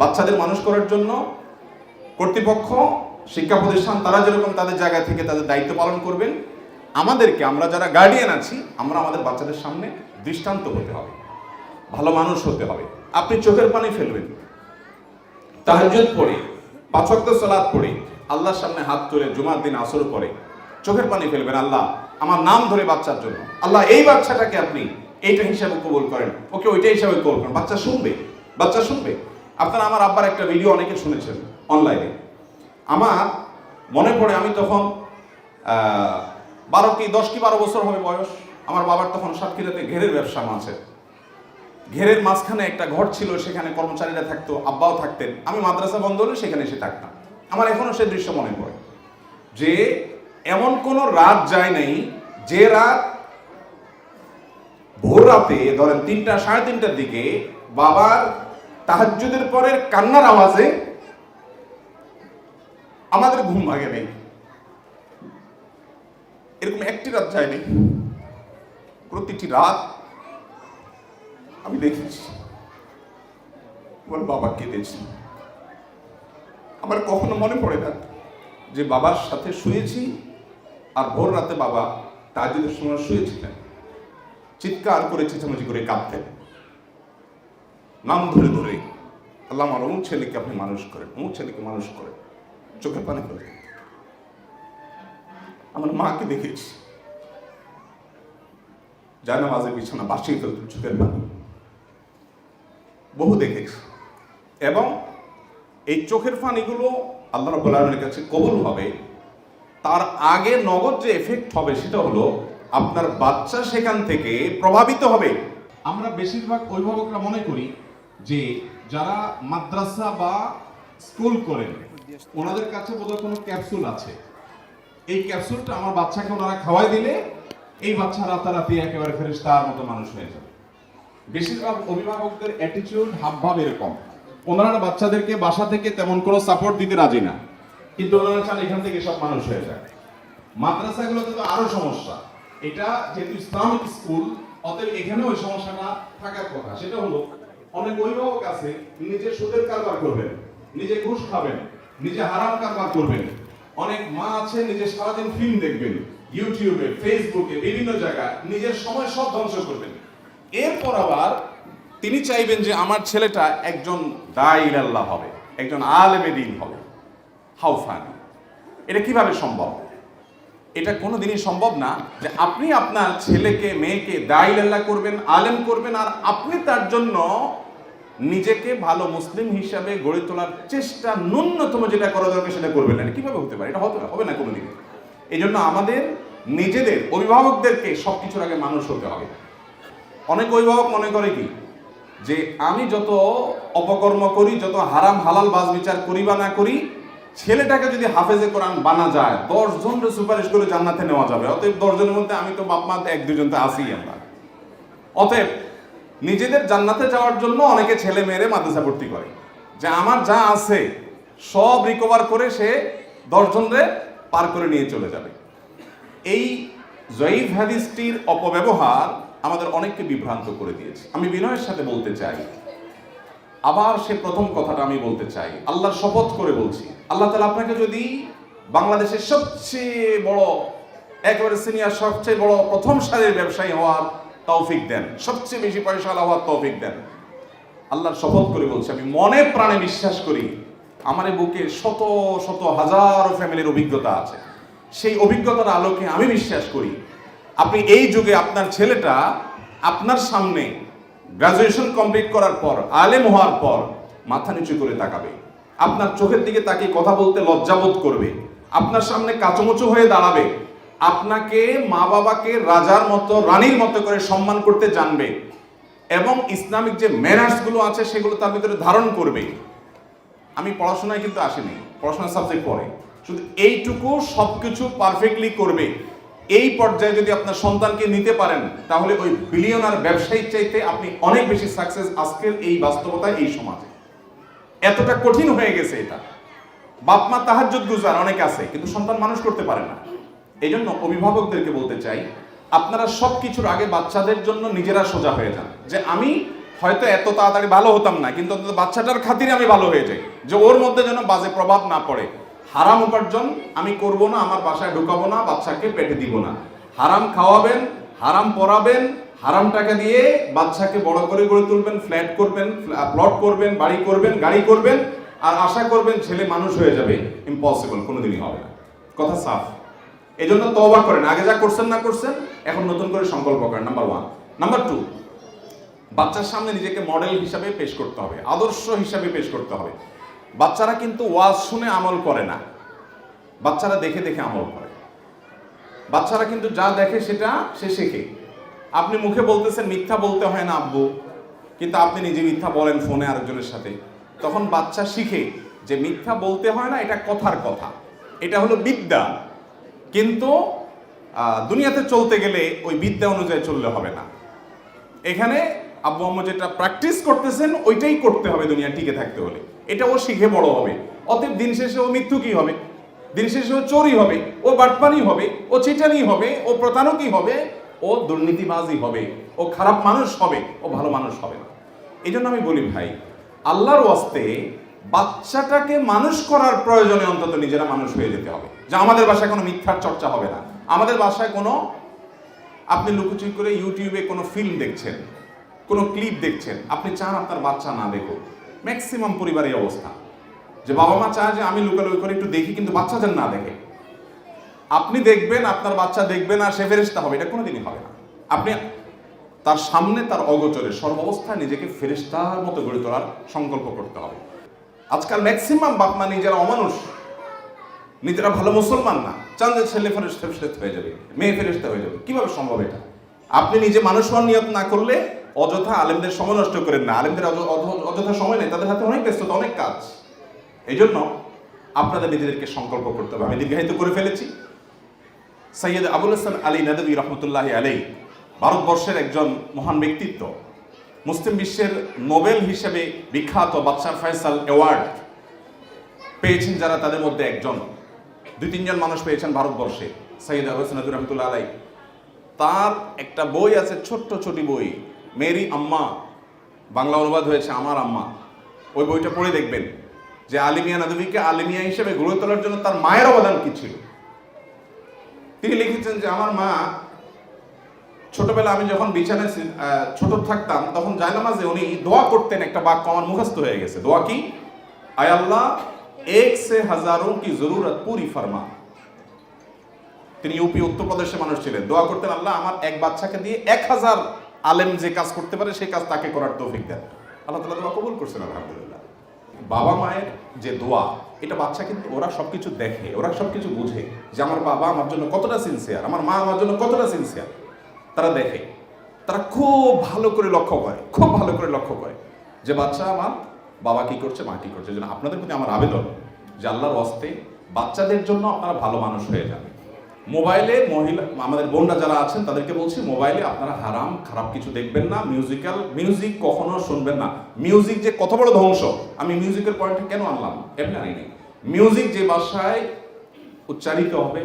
বাচ্চাদের মানুষ করার জন্য কর্তৃপক্ষ, শিক্ষা প্রতিষ্ঠান, তারা যেরকম তাদের জায়গা থেকে তাদের দায়িত্ব পালন করবেন, আমাদেরকে আমরা যারা গার্ডিয়ান আছি, আমরা আমাদের বাচ্চাদের সামনে দৃষ্টান্ত হতে হবে, ভালো মানুষ হতে হবে। আপনি চোখের পানি ফেলবেন, তাহাজ্জুদ পড়ে, পাঁচ ওয়াক্ত সালাত পড়ে, আল্লাহর সামনে হাত তুলে জুমার দিন আসর পড়ে চোখের পানি ফেলবেন, আল্লাহ, আমার নাম ধরে বাচ্চার জন্য। আল্লাহ, এই বাচ্চাটাকে আপনি এইটা হিসাবে কবুল করেন, ওকে ওইটা হিসাবে কবুল করেন। বাচ্চা শুনবে বাচ্চা শুনবে। আপনারা আমার আব্বার একটা ভিডিও অনেকে শুনেছেন অনলাইনে। আমার মনে পড়ে আমি তখন বারো কি, দশ কি বারো বছর হবে বয়স, আমার বাবার তখন সাতক্ষীরাতে ঘেরের ব্যবসা আছে ঘেরের মাঝখানে একটা ঘর ছিল, সেখানে কর্মচারীরা থাকতো, আব্বাও থাকতেন। আমি মাদ্রাসা বন্ধ হলে সেখানে এসে থাকতাম। আমার এখনও সে দৃশ্য মনে পড়ে। যে এমন কোনো রাত যায় নাই, যে রাত ভোর রাতে ধরেন তিনটা, সাড়ে তিনটার দিকে বাবার তাহাজ্জুদের পরের কান্নার আওয়াজে আমাদের ঘুম ভাগে নেই। এরকম একটি রাত যায়নি প্রতিটি রাত আমি দেখেছি। বাবা কেঁদেছি। আমার কখনো মনে পড়ে না যে বাবার সাথে শুয়েছি আর ভোর রাতে বাবা তাজুদের সময় শুয়েছিলেন। চিৎকার করে চেঁচামেচি করে কাঁদতেন। নাম ধরে ধরে, আল্লাহ আমার অমুক ছেলেকে আপনি মানুষ করেন অমুক ছেলেকে মানুষ করেন, চোখে পানি করে আমার মাকে দেখেছি। জানা মাঝে বিছানা বাসিয়ে ফেলতেন চোখের পানি। বহু দেখেছি। এবং এই চোখের পানিগুলো আল্লাহ রাব্বুল আলামিনের কাছে কবুল হবে। তার আগে নগদ যে এফেক্ট হবে সেটা হলো, আপনার বাচ্চা সেখান থেকে প্রভাবিত হবে। আমরা বেশিরভাগ অভিভাবকরা মনে করি যে যারা মাদ্রাসা বা স্কুল করেন, ওনাদের কাছে বোধহয় কোনো ক্যাপসুল আছে। এই ক্যাপসুলটা আমার বাচ্চাকে ওনারা খাওয়াই দিলে, এই বাচ্চা রাতারাতি একেবারে ফেরেশতার মতো মানুষ হয়ে যাবে। বেশিরভাগ অভিভাবকদের অ্যাটিটিউড হাবভাব এরকম। ওনারা বাচ্চাদেরকে বাসা থেকে তেমন কোনো সাপোর্ট দিতে রাজি না। কিন্তু ওনারা চান এখান থেকে সব মানুষ হয়ে যায়। মাদ্রাসাগুলোতে তো আরও সমস্যা। এটা যেহেতু ইসলামিক স্কুল, অতএব এখানে ওই সমস্যাটা থাকার কথা। সেটা হলো অনেক অভিভাবক আছে নিজে সুদের কারবার করবেন, নিজে ঘুষ খাবেন, নিজে হারাম কারবার করবেন। অনেক মা আছে, নিজে সারাদিন ফিল্ম দেখবেন ইউটিউবে ফেসবুকে বিভিন্ন জায়গায় নিজের সময় সব ধ্বংস করবেন। এরপর আবার তিনি চাইবেন যে আমার ছেলেটা একজন দাইল আল্লাহ হবে, একজন আলেমে দিন হবে। হাউ ফানি এটা কীভাবে সম্ভব? এটা কোনো দিনই সম্ভব না যে আপনি আপনার ছেলেকে, মেয়েকে দাইল আল্লাহ করবেন, আলেম করবেন, আর আপনি তার জন্য নিজেকে ভালো মুসলিম হিসাবে গড়ে তোলার চেষ্টা ন্যূনতম যেটা করা দরকার সেটা করবেন না। কীভাবে হতে পারে? এটা হতে হবে না কোনো দিকে এই জন্য আমাদের নিজেদের অভিভাবকদেরকে সব কিছুর আগে মানুষ হতে হবে। অনেক অভিভাবক মনে করে কি? যে আমি যত অপকর্ম করি, যত হারাম হালাল বাজ বিচার করি বা না করি ছেলেটাকে যদি হাফেজে কোরআন বানা যায় দশ জনকে সুপারিশ করে জান্নাতে নেওয়া যাবে। অতএব দশ জনের মধ্যে আমি তো বাপ মা এক দুজন তো আসি আমরা। অতএব নিজেদের জান্নাতে যাওয়ার জন্য অনেকে ছেলে মেয়েরে মাদ্রাসা ভর্তি করে। যে আমার যা আছে, সব রিকভার করে সে দশজনরে পার করে নিয়ে চলে যাবে। এই জয়ীফ হাদিসটির অপব্যবহার আমাদের অনেককে বিভ্রান্ত করে দিয়েছে। আমি বিনয়ের সাথে বলতে চাই আবার সে প্রথম কথাটা আমি বলতে চাই। আল্লাহর শপথ করে বলছি। আল্লাহ তালা আপনাকে যদি বাংলাদেশের সবচেয়ে বড়, একেবারে সিনিয়র, সবচেয়ে বড় প্রথম সারির ব্যবসায়ী হওয়ার তৌফিক দেন। সবচেয়ে বেশি পয়সা হওয়ার তৌফিক দেন। আল্লাহর শপথ করে বলছি, আমি মনে প্রাণে বিশ্বাস করি, আমার বুকে শত শত হাজারো ফ্যামিলির অভিজ্ঞতা আছে। সেই অভিজ্ঞতার আলোকে আমি বিশ্বাস করি, আপনি এই যুগে আপনার ছেলেটা আপনার সামনে গ্রাজুয়েশন কমপ্লিট করার পর, আলেম হওয়ার পর মাথা নিচু করে তাকাবে। আপনার চোখের দিকে তাকিয়ে কথা বলতে লজ্জাবোধ করবে। আপনার সামনে কাচুমুচু হয়ে দাঁড়াবে। আপনাকে মা বাবাকে রাজার মতো, রানীর মতো করে সম্মান করতে জানবে এবং ইসলামিক যে ম্যানার্সগুলো আছে সেগুলো তার ভিতরে ধারণ করবে। আমি পড়াশোনায় কিন্তু আসিনি, পড়াশোনার সাবজেক্ট পড়ে। শুধু এইটুকু সবকিছু পারফেক্টলি করবে। এই পর্যায়ে যদি আপনার সন্তানকে নিতে পারেন, তাহলে ওই বিলিয়নার ব্যবসায়ীর চাইতে আপনি অনেক বেশি সাকসেস আজকের এই বাস্তবতায় এই সমাজে। এতটা কঠিন হয়ে গেছে এটা। বাপ মা তাহাজ্জুদ গুজার অনেক আছে, কিন্তু সন্তান মানুষ করতে পারে না। এই জন্য অভিভাবকদেরকে বলতে চাই, আপনারা সব কিছুর আগে বাচ্চাদের জন্য নিজেরা সোজা হয়ে যান। যে আমি হয়তো এত তাড়াতাড়ি ভালো হতাম না, কিন্তু অন্তত বাচ্চাটার খাতিরে আমি ভালো হয়ে যাই। যে ওর মধ্যে যেন বাজে প্রভাব না পড়ে। হারাম উপার্জন আমি করব না, আমার বাসায় ঢুকাবো না, বাচ্চাকে পেটে দিব না। হারাম খাওয়াবেন, হারাম পরাবেন হারাম টাকা দিয়ে বাচ্চাকে বড় করে গড়ে তুলবেন, ফ্ল্যাট করবেন প্লট করবেন, বাড়ি করবেন, গাড়ি করবেন, আর আশা করবেন ছেলে মানুষ হয়ে যাবে। ইম্পসিবল কোনোদিনই হবে না। কথা সাফ। এই জন্য তবা করেন। আগে যা করছেন না করছেন, এখন নতুন করে সংকল্প করেন। নাম্বার ওয়ান নাম্বার টু বাচ্চার সামনে নিজেকে মডেল হিসাবে পেশ করতে হবে, আদর্শ হিসাবে পেশ করতে হবে। বাচ্চারা কিন্তু ওয়াজ শুনে আমল করে না। বাচ্চারা দেখে দেখে আমল করে। বাচ্চারা কিন্তু যা দেখে সেটা সে শেখে। আপনি মুখে বলতেছেন, মিথ্যা বলতে হয় না আব্বু। কিন্তু আপনি নিজে মিথ্যা বলেন ফোনে আরেকজনের সাথে। তখন বাচ্চা শিখে যে মিথ্যা বলতে হয় না, এটা কথার কথা। এটা হলো বিদ্যা। কিন্তু দুনিয়াতে চলতে গেলে ওই বিদ্যা অনুযায়ী চললে হবে না। এখানে আব্বু আম্মু যেটা প্র্যাকটিস করতেছেন, ওইটাই করতে হবে দুনিয়া টিকে থাকতে হলে। এটা ও শিখে বড় হবে। অতএব দিন শেষে ও মৃত্যু কি হবে? দিন শেষে ও চোরই হবে, ও বাটপানি হবে, ও চিটানি হবে, ও প্রতারকই হবে, ও দুর্নীতিবাজই হবে, ও খারাপ মানুষ হবে, ও ভালো মানুষ হবে না। এই জন্য আমি বলি ভাই, আল্লাহর ওয়াস্তে বাচ্চাটাকে মানুষ করার প্রয়োজনে অন্তত নিজেরা মানুষ হয়ে যেতে হবে। যে আমাদের বাসায় কোনো মিথ্যার চর্চা হবে না। আমাদের বাসায় কোনো, আপনি লুকোচুরি করে ইউটিউবে কোনো ফিল্ম দেখছেন, কোনো ক্লিপ দেখছেন, আপনি চান আপনার বাচ্চা না দেখুক। ম্যাক্সিমাম পরিবারের অবস্থা। যে বাবা মা চায় যে আমি লুকালুকি করে একটু দেখি, কিন্তু বাচ্চা যেন না দেখে। আপনি দেখবেন, আপনার বাচ্চা দেখবেন আর সে ফেরেস্তা হবে, এটা কোনোদিনই হবে না। আপনি তার সামনে তার অগোচরে সর্বাবস্থায় নিজেকে ফেরেস্তার মতো গড়ে তোলার সংকল্প করতে হবে। আজকাল ম্যাক্সিমাম বাপ মা নিজেরা অমানুষ, নিজেরা ভালো মুসলমান না। চান যে ছেলে ফেরেস্তা হয়ে যাবে, মেয়ে ফেরেস্তা হয়ে যাবে। কীভাবে সম্ভব এটা? আপনি নিজে মানুষ হওয়ার নিয়ত না করলে অযথা আলেমদের সময় নষ্ট করেন না। আলেমদের অয- অয- অযথা সময় নেই, তাদের হাতে অনেক ব্যস্ততা, অনেক কাজ। এই জন্য আপনাদের নিজেদেরকে সংকল্প করতে হবে। আমি দীর্ঘায়িত করে ফেলেছি। সৈয়দ আবুল হাসান আলী নদী রহমতুল্লাহ আলী ভারতবর্ষের একজন মহান ব্যক্তিত্ব, মুসলিম বিশ্বের নোবেল হিসেবে বিখ্যাত বাদশাহ ফয়সাল অ্যাওয়ার্ড পেয়েছেন যারা তাদের মধ্যে একজন। দুই, তিনজন মানুষ পেয়েছেন ভারতবর্ষে, সৈয়দ আবুল হাসান রহমতুল্লাহ আলাই তার একটা বই আছে, ছোট্ট ছোটি বই মেরি আম্মা, বাংলা অনুবাদ হয়েছে আমার আম্মা। ওই বইটা পড়ে দেখবেন যে আলিমিয়া নদীকে আলিমিয়া হিসেবে গড়ে তোলার জন্য তার মায়ের অবদান কি ছিল? তিনি লিখেছেন যে আমার মা ছোটবেলা আমি যখন বিছানায় ছোট থাকতাম, তখন জায়নামাজে উনি দোয়া করতেন একটা বাক্য আমার মুখস্থ হয়ে গেছে। দোয়া কি? আয় আল্লাহ এক সে হাজারো কি জরুরত পুরি ফার্মা। তিনি ইউপি উত্তরপ্রদেশের মানুষ ছিলেন। দোয়া করতেন, আল্লাহ, আমার এক বাচ্চাকে দিয়ে এক হাজার আলেম যে কাজ করতে পারে, সেই কাজ তাকে করার তৌফিক দেন। আল্লাহ তালা দোয়া কবুল করছেন, আলহামদুলিল্লাহ। বাবা মায়ের যে দোয়া, এটা বাচ্চা কিন্তু ওরা সবকিছু দেখে, ওরা সবকিছু বুঝে যে আমার বাবা আমার জন্য কতটা সিনসিয়ার আমার মা আমার জন্য কতটা সিনসিয়ার তারা দেখে। তারা খুব ভালো করে লক্ষ্য করে, খুব ভালো করে লক্ষ্য করে যে বাচ্চা আমার বাবা কি করছে, মা কি করছে। জন্য আপনাদের প্রতি আমার আবেদন যে আল্লাহর অস্তে বাচ্চাদের জন্য আপনারা ভালো মানুষ হয়ে যাবেন মোবাইলে মহিলা, আমাদের বোনরা যারা আছেন, তাদেরকে বলছি, মোবাইলে আপনারা হারাম, খারাপ কিছু দেখবেন না মিউজিক্যাল মিউজিক কখনো শুনবেন না। মিউজিক যে কত বড় ধ্বংস, আমি মিউজিকের পয়েন্টে কেন আনলাম? এমনি মিউজিক যে ভাষায় উচ্চারিত হবে,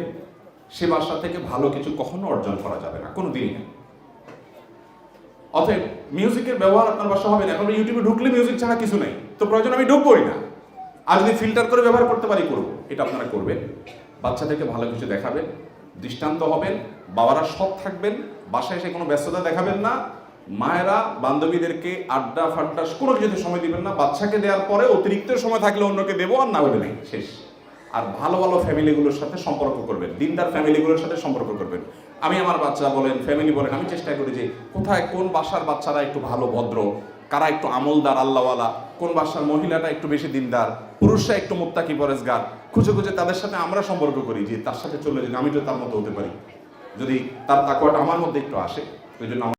সে ভাষা থেকে ভালো কিছু কখনো অর্জন করা যাবে না কোনো দিনই না। অতএব মিউজিকের ব্যবহার আপনার বাসা হবে না, এখন ইউটিউবে ঢুকলে মিউজিক ছাড়া কিছু নেই, তো প্রয়োজন আমি ঢুকবোই না। আর যদি ফিল্টার করে ব্যবহার করতে পারি, করব। এটা আপনারা করবেন। বাচ্চাদেরকে ভালো কিছু দেখাবেন। দৃষ্টান্ত হবেন, বাবারা সৎ থাকবেন, বাসায় এসে কোনো ব্যস্ততা দেখাবেন না, মায়েরা, বান্ধবীদেরকে আড্ডা ফাড্ডা কোনো কিছুতে সময় দিবেন না, বাচ্চাকে দেওয়ার পরে অতিরিক্ত সময় থাকলে অন্যকে দেবো আর না হলে নেই, শেষ। আর ভালো ভালো ফ্যামিলিগুলোর সাথে সম্পর্ক করবেন, দিনদার ফ্যামিলিগুলোর সাথে সম্পর্ক করবেন। আমি আমার বাচ্চা বলেন ফ্যামিলি বলেন, আমি চেষ্টা করি যে কোথায় কোন বাসার বাচ্চারা একটু ভালো, ভদ্র, কারা একটু আমলদার, আল্লাহওয়ালা, কোন বাসার মহিলাটা একটু বেশি দিনদার, পুরুষরা একটু মুত্তাকি পরেজগার খুঁজে খুঁজে তাদের সাথে আমরা সম্পর্ক করি যে তার সাথে চলে যদি আমি তো তার মতো হতে পারি। যদি তার তাকুয়াটা আমার মধ্যে একটু আসে, ওই জন্য